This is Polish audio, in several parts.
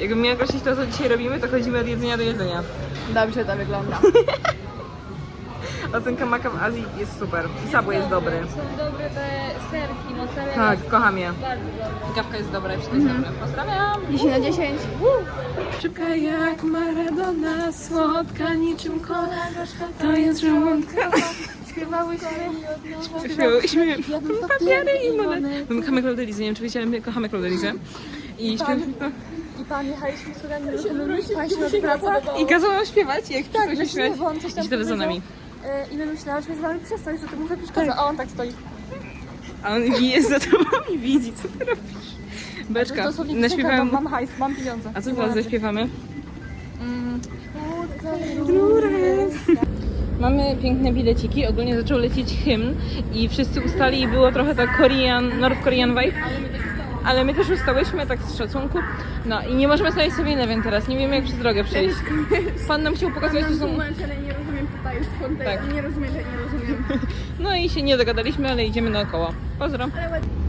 Jakbym miała określić to, co dzisiaj robimy, to chodzimy od jedzenia do jedzenia. Dobrze to wygląda. Ocenka maka w Azji jest super. I sabo jest dobry. Są dobre te serki, mozzarella. Tak, kocham je. Bardzo dobre. Kawka jest dobra, wszystko jest dobre. Pozdrawiam! 10 na 10. Szybka jak Maradona, słodka niczym kola, to jest żołądka. Śpiewałyśmy. Śpiewałyśmy papiery i monety. My kochamy Claudelizę, nie wiem czy wiecie, ale my kochamy Claudelizę. I śpiewaliśmy to. I pan jechaliśmy słuchami ruchomymi, pan się odwraca. I kazał nam śpiewać, jak tak, śpiewać. coś tam I to za nami. E, I my myślałyśmy z wami przestać, że to mu przeszkadza, a on tak stoi. A on jest za tobą i widzi, co ty robisz. Beczka, naśpiewałem... mam hajs, mam pieniądze. A co teraz zaśpiewamy? Drury. Mamy piękne bileciki, ogólnie zaczął lecieć hymn i wszyscy ustali i było trochę tak Korean, North Korean vibe. Ale my też ustałyśmy tak z szacunku. No i nie możemy znaleźć sobie Eleven teraz, nie wiemy jak przez drogę przejść. Pan nam chciał pokazać, że są... ale nie rozumiem tutaj już kontekstu. Tak. Nie rozumiem, że nie rozumiem. No i się nie dogadaliśmy, ale idziemy naokoło. Pozdro.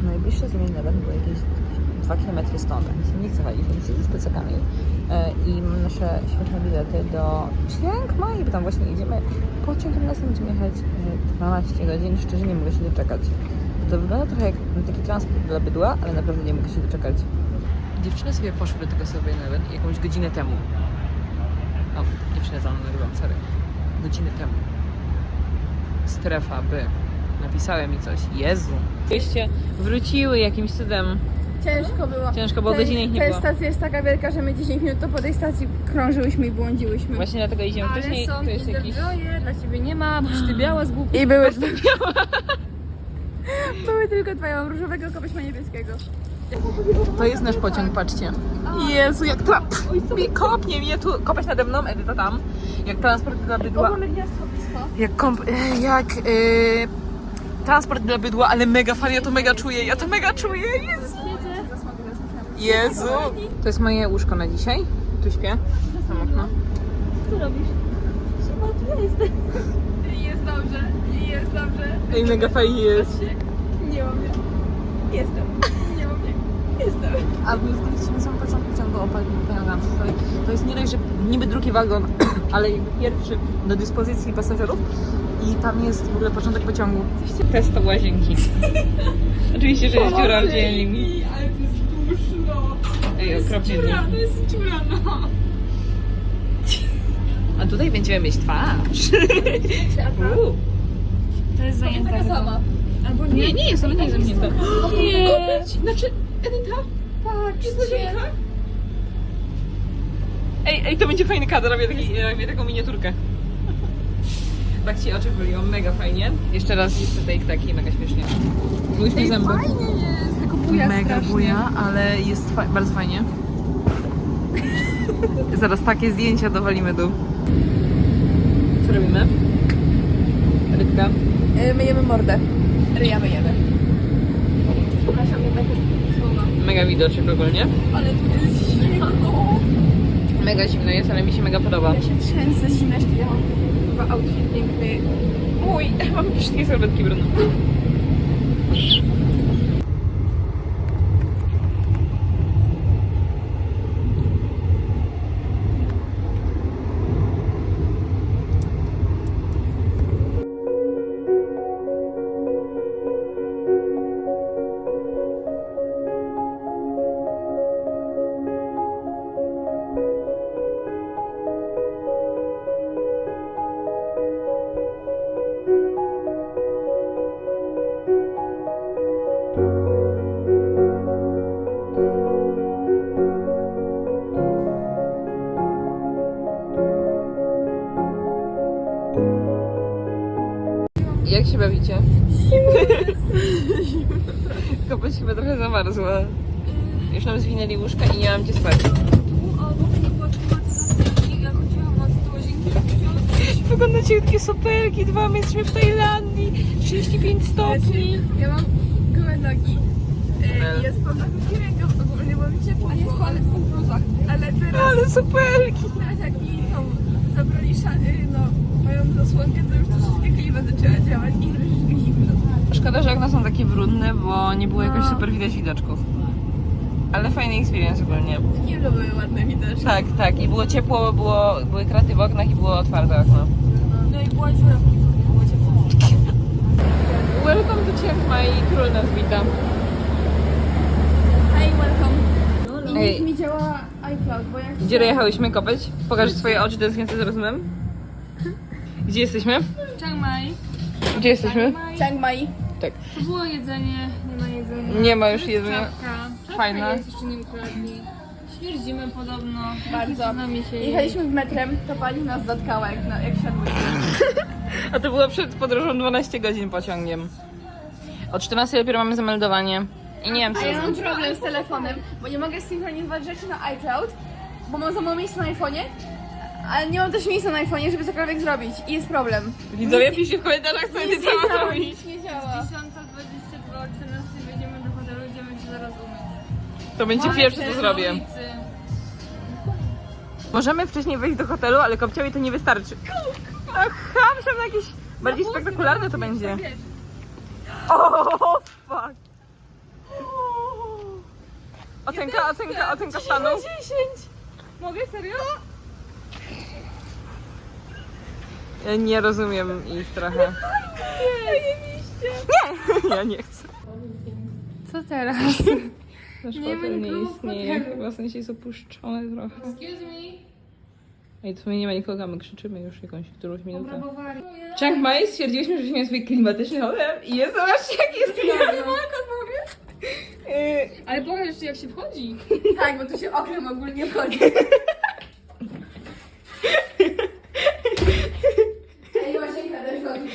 Najbliższe 7-Eleven było jakieś 2 km stąd, my się nie chcewali, więc z plecakami. E, I mam nasze świetne bilety do Chiang Mai, bo tam właśnie idziemy. Pociągiem nas będziemy jechać e, 12 godzin, szczerze nie mogę się doczekać. To wygląda trochę jak taki transport dla bydła, ale naprawdę nie mogę się doczekać. Dziewczyny sobie poszły do tego 7-Eleven jakąś godzinę temu. O, dziewczynę za mną nagrywam, sorry. Godzinę temu. Strefa by. Napisały mi coś. Jezu. Wyście wróciły jakimś cudem. Ciężko było. Ciężko, bo Ten- godziny ich nie Ta było. stacja jest taka wielka, że my 10 minut to po tej stacji krążyłyśmy i błądziłyśmy. Właśnie dlatego idziemy wcześniej. Ale są To jest inne jakiś... broje, dla ciebie nie ma, bo ty biała z głupich. I były... były tylko dwa, ja mam różowego, kogoś ma niebieskiego. To jest nasz pociąg, patrzcie. Jezu, jak to... Mi kopnie mnie tu, kopać nade mną, Edyta tam. Jak transport dla bydła. Jak komp... e, jak... e, Transport dla bydła, ale mega fajnie, ja to mega czuję, ja to mega czuję, Jezu. Jezu. To jest moje łóżko na dzisiaj. Tu śpię. Tam okno. Co robisz? Chyba tu jest. Jest dobrze, jest dobrze. Ej, mega fajnie jest. Nie. Jestem. Nie mam mnie. Jestem. A my zbiliśmy na samym początku ciągu Pioneer To jest nie dość, że niby drugi wagon, ale jakby pierwszy do dyspozycji pasażerów i tam jest w ogóle początek pociągu. Test to łazienki. Oczywiście, że jest dziura w ziemi. Ale to jest duszno. Ej, okropnie dziura. To jest dziura, no. A tutaj będziemy mieć twarz. To jest zajęta. Taka sama. Albo nie. Nie, nie jest, ale nie jest zamknięte. Nie. Znaczy, Edyta, Patrzcie. Ej, ej, to będzie fajny kadr, robię, taki, robię taką miniaturkę. Tak ci oczy bylią, mega fajnie. Jeszcze raz jest tutaj taki, mega śmiesznie. Myliśmy zęby. Fajnie jest, tylko buja Mega strasznie. buja, ale jest fa- bardzo fajnie. Zaraz takie zdjęcia dowalimy dół. Co robimy? Rybka. Y, Myjemy mordę. Ryja myjemy. Przepraszam, nie tak słowa. Mega widoczek ogólnie. Ale tu jest zimno. Mega zimno jest, ale mi się mega podoba. Ja się trzęsę zimeczki. Ja mam chyba outfit piękny. Mój, mam wszystkie serwetki brudne. Się bawicie? Kopać chyba trochę zamarzła. Już nam zwinęli łóżka i nie mam gdzie spać. Wygląda ciutkie sopelki, dwa my jesteśmy w Tajlandii, 35 stopni. Ja mam gołe nogi. Ale- Y, Jest pod krótki rękaw ogólnie, bo mi ciepło było, ale w bluzach. Ale teraz, Ale sopelki. teraz jak mi tą zabrali no, moją zasłonkę, to już troszeczkę klima zaczęła działać i troszeczkę zimno. Szkoda, że okna są takie brudne, bo nie było jakoś super widać widoczków. Ale fajny experience ogólnie. Kiblo były ładne widać. Tak, tak. I było ciepło, było, były kraty w oknach i było otwarte okno. No i była dziura w piwku, było ciepło. Welcome to Chiang Mai. Król nas wita. Hey, welcome. I Ej. niech mi działa iCloud, bo jak... Gdzie dojechałyśmy kopeć? Pokaż swoje oczy tęskniące za rozumem. Gdzie jesteśmy? Chiang Mai. Gdzie jesteśmy? Chiang Mai. Tak. To było jedzenie, nie ma jedzenia. Nie ma już Jest jedzenia. Czapka. Czapka Fajna. jest, jeszcze nie ukradli. Śmierdzimy podobno. Bardzo. Z nami się Jechaliśmy w metrem, to pani nas zatkała jak, na, jak siadłyśmy. A to było przed podróżą 12 godzin pociągiem. O 14 dopiero mamy zameldowanie. I nie wiem co A ja jest. mam problem z telefonem, bo nie mogę synchronizować rzeczy na iCloud, bo mam za mało miejsca na iPhone'ie, ale nie mam też miejsca na iPhone'ie, żeby cokolwiek zrobić i jest problem. Widzowie, piszcie w komentarzach, co nie trzeba zrobić. nic nie działa. 10.22, 14 wejdziemy do hotelu, idziemy się zaraz umyć. To będzie pierwsze, co zrobię. Możemy wcześniej wejść do hotelu, ale kopciowi to nie wystarczy. Aha, myślałam, że jakieś bardziej spektakularne to będzie. O, fuck. Ocenka, ocenka, ocenka stanu. 10! Mogę serio? Ja nie rozumiem ich trochę. Nie, ja nie chcę. Co teraz? Nasz Nie ma hotel nie istnieje. Chyba w sensie jest opuszczony trochę. Excuse me. Ej, tu nie ma nikogo, my krzyczymy już jakąś którąś minutę. Obrabowali. Chiang Mai stwierdziliśmy, że weźmiemy swój klimatyczny hotel i jest, zobaczcie jaki jest klimatyczny. Ale pokaż jeszcze jak się wchodzi. Tak, bo tu się okrem ogólnie wchodzi. Ej, łazienka też chodzi.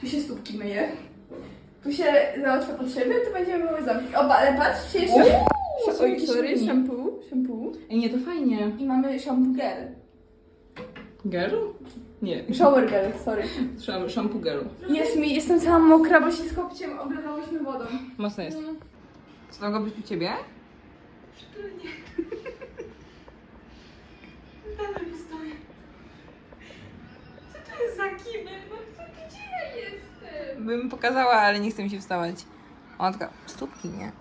Tu się stópki myje. Tu się załatwia potrzeby, tu będziemy myły ząbki. Oba, ale patrzcie jeszcze. Uuu, Oj, sorry, jakiś shampoo, shampoo. Ej, nie, to fajnie. I mamy shampoo gel. Girl? Nie, Shower gel, sorry. Szam- shampoo girl. Jest mi, jestem cała mokra, bo się z kopciem oblewałyśmy wodą. Mocno jest. Co tam go być u ciebie? Dalej Bym pokazała, ale nie chcę mi się wstawać. Ona taka, stópki, nie?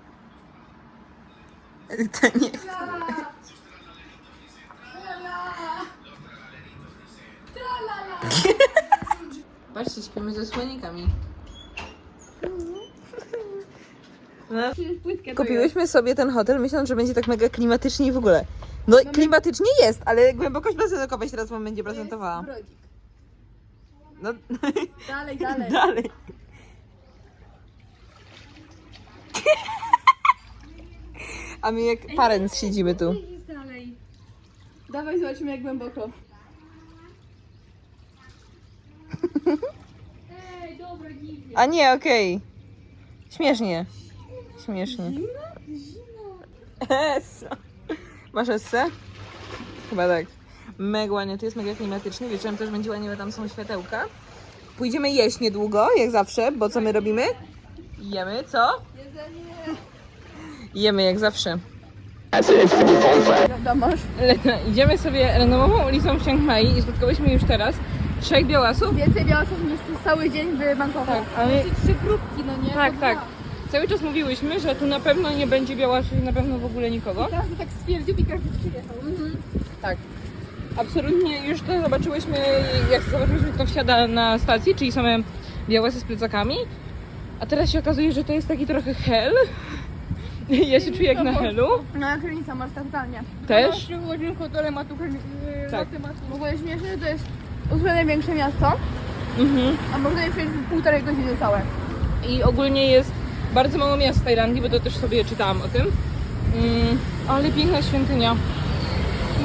To nie chcę. Patrzcie, śpimy ze słonikami. No. Płytkę Kupiłyśmy sobie ten hotel, myśląc, że będzie tak mega klimatycznie i w ogóle. No klimatycznie jest, ale głębokość basenu kopać teraz wam będzie prezentowała. Brodzik. No Dalej, dalej. dalej. A my jak parents siedzimy tu. Dalej. Dawaj, zobaczymy jak głęboko. Ej, dobra, git. A nie, okej. Śmiesznie. Śmiesznie. Essa. Masz essę? Chyba tak. Mega ładnie, tu jest mega klimatycznie. Wieczorem też będzie ładnie, bo tam są światełka. Pójdziemy jeść niedługo, jak zawsze, bo co my robimy? Jemy, co? Jemy jak zawsze. Idziemy sobie renomową ulicą w Chiang Mai i spotkałyśmy już teraz trzech białasów. Więcej białosów niż przez cały dzień w Bangkoku. Tak, ale Trzy próbki, no nie? tak, tak. Cały czas mówiłyśmy, że tu na pewno nie będzie białasów i na pewno w ogóle nikogo. Każdy tak stwierdził i każdy przyjechał. Tak. Absolutnie już to zobaczyłyśmy, jak zobaczyliśmy kto wsiada na stacji, czyli same białasy z plecakami. A teraz się okazuje, że to jest taki trochę hell. Ja się czuję jak na hellu. No jak krynica masz totalnie. Też. No, godzin hotelem, a tu. Tak. W ogóle śmieszne, to jest ósme największe miasto, Mhm. a można je przejść w półtorej godziny całe. I ogólnie jest bardzo mało miast w Tajlandii, bo to też sobie czytałam o tym. Mm, ale piękna świątynia.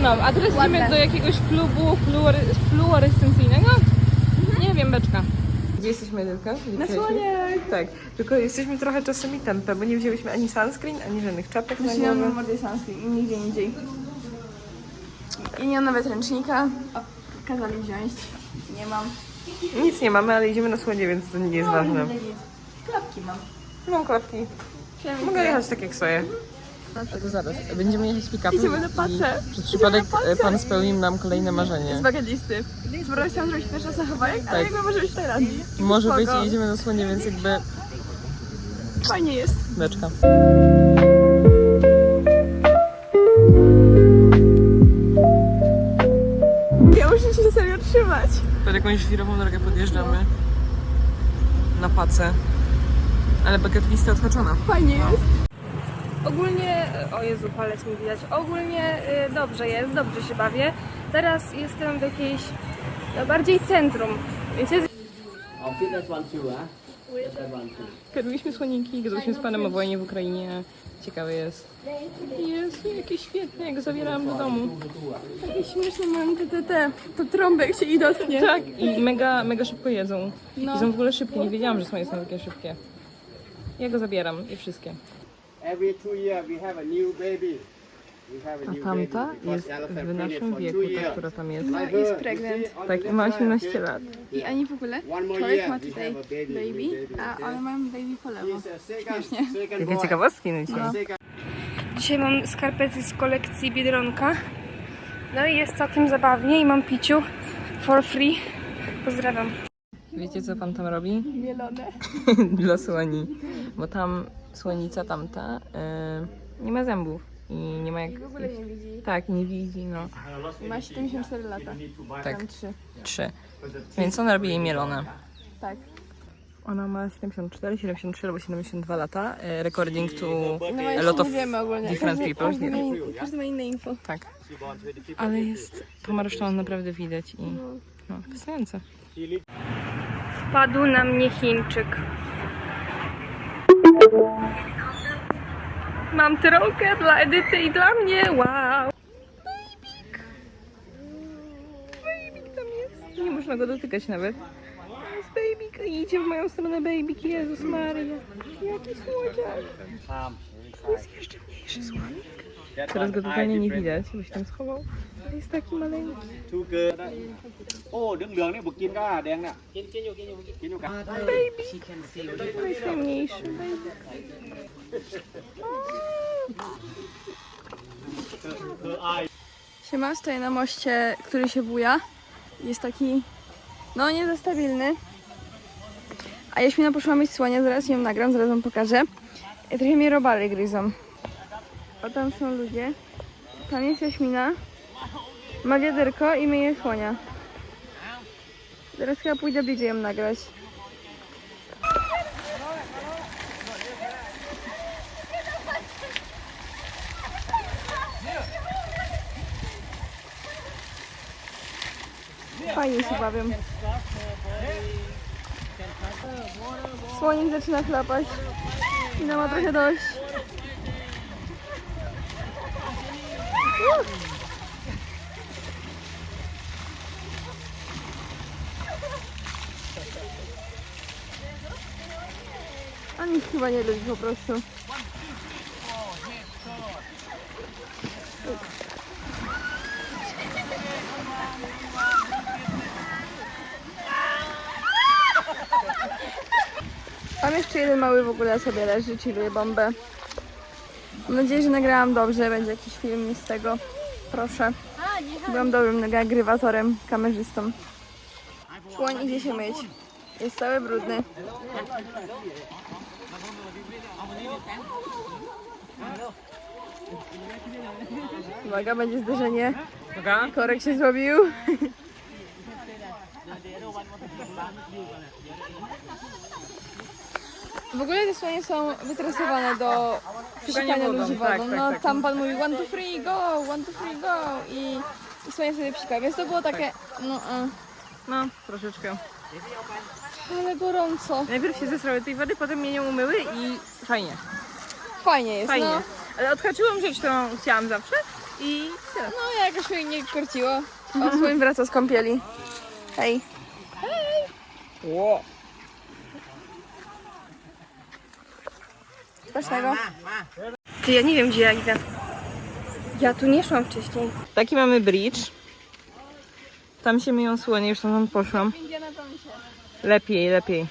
No, a teraz Ładne. idziemy do jakiegoś klubu fluory, fluorescencyjnego? Nie wiem, beczka. Gdzie jesteśmy, Edylka? Na słoniach. Tak, tylko jesteśmy trochę czasami tempę, bo nie wzięliśmy ani sunscreen, ani żadnych czapek na mam głowę. bardziej sunscreen i nigdzie indziej. I nie mam nawet ręcznika. O, kazali wziąć. Nie mam. Nic nie mamy, ale idziemy na słonie, więc to nie jest ważne. No, nic. Klapki mam. Mam klapki. Mogę jechać tak jak swoje. A to zaraz. Będziemy jechać pick-upem Idziemy na pacę. i przez przypadek e, pan spełnił nam kolejne marzenie. Z bagelisty. Sporo chciałam zrobić pierwszy raz na Hawajach, ale Tak. jakby może być Tajlandii. Może być i jedziemy na słonie, więc jakby Fajnie jest. Beczka. Ja muszę się serio trzymać. Pod jakąś wirową drogę podjeżdżamy. Na pacę. Ale bucket lista odhaczona. Fajnie jest. Ogólnie, o Jezu, palec mi widać. Ogólnie y, dobrze jest, dobrze się bawię. Teraz jestem w jakiejś no, bardziej centrum, too. Kierowaliśmy słoniki, gadałyśmy z panem o wojnie w Ukrainie. Ciekawe jest. Jest, jakie świetne, jak zabierałam do domu. Takie śmieszne mam te, te, te, to trąbek się i dotknie. Tak, i mega, mega szybko jedzą. No. I są w ogóle szybkie, nie wiedziałam, że słonie są takie szybkie. Ja go zabieram, i wszystkie. Every two years we have a tamta jest w pregnant naszym wieku, ta, która tam jest. No, jest pregnant. Tak, i ma left side, 18 okay? lat. I ani w ogóle. One Człowiek ma tutaj have a baby, a ale mam baby po lewo. Second Jakie ciekawostki no dzisiaj. Second Dzisiaj mam skarpety z kolekcji Biedronka. No i jest całkiem zabawnie i mam piciu for free. Pozdrawiam. Wiecie, co pan tam robi? Mielone. Dla słoni. Bo tam słonica tamta y, nie ma zębów. I nie ma jak... W ogóle nie widzi. Tak, nie widzi, no. Ma 74 lata. Tak, Tam trzy. trzy. Więc on robi jej mielone. Tak. Ona ma 74, 73 albo 72 lata. e, Recording to No a lot of different people. każdy, ma, in- każdy ma inne info. Tak. Ale jest pomarszczona naprawdę widać i no, fascynujące. Wpadł na mnie Chińczyk. Mam trąkę dla Edyty i dla mnie. Wow. Babik tam jest. Nie można go dotykać nawet. To jest babik i idzie w moją stronę babik. Jezus Maria. Jaki słodziak. Jest jeszcze mniejszy słonik. Teraz go totalnie nie widać, bo się tam schował. Ale jest taki maleńki. two girl โอ้เหลืองๆนี่บุกกินก็แดงน่ะกินกินอยู่กินอยู่กินอยู่กัน To jest najmniejszy babik. Siema, stoję na moście, który się buja. Jest taki, no nie za stabilny. A Jaśmina poszła mieć słonia, zaraz ją nagram, zaraz wam pokażę. I trochę mnie robale gryzą. O tam są ludzie. Tam jest Jaśmina. Ma wiaderko i myje słonia. Teraz chyba pójdę bliżej ją nagrać. Fajnie się bawią. Słonik zaczyna chlapać. Ina ma trochę dość. On ich chyba nie lubi po prostu. Tam jeszcze jeden mały w ogóle sobie leży, chilluje bombę. Mam nadzieję, że nagrałam dobrze, będzie jakiś film z tego. Proszę. Byłam dobrym nagrywatorem, kamerzystą. Słoń idzie się myć. Jest cały brudny. Uwaga, będzie zderzenie. Korek się zrobił. W ogóle te słonie są wytresowane do wodą, ludzi tak, wodą. tak, no tak. tam pan mówi one, two, three, go, one, two, three, go i, i słonie sobie psikają. Więc to było takie, no e, No, troszeczkę. ale gorąco. Najpierw się zesrały tej wody, potem mnie nią umyły i fajnie. Fajnie jest, Fajnie. no. Ale odhaczyłam rzecz, którą chciałam zawsze i tyle. No jakoś mnie nie korciło. O, słoń wraca z kąpieli. Hej. Ło. Smacznego. Ty, ja nie wiem gdzie ja idę. Ja tu nie szłam wcześniej. Taki mamy bridge. Tam się myją słonie, już tam poszłam. Lepiej, lepiej.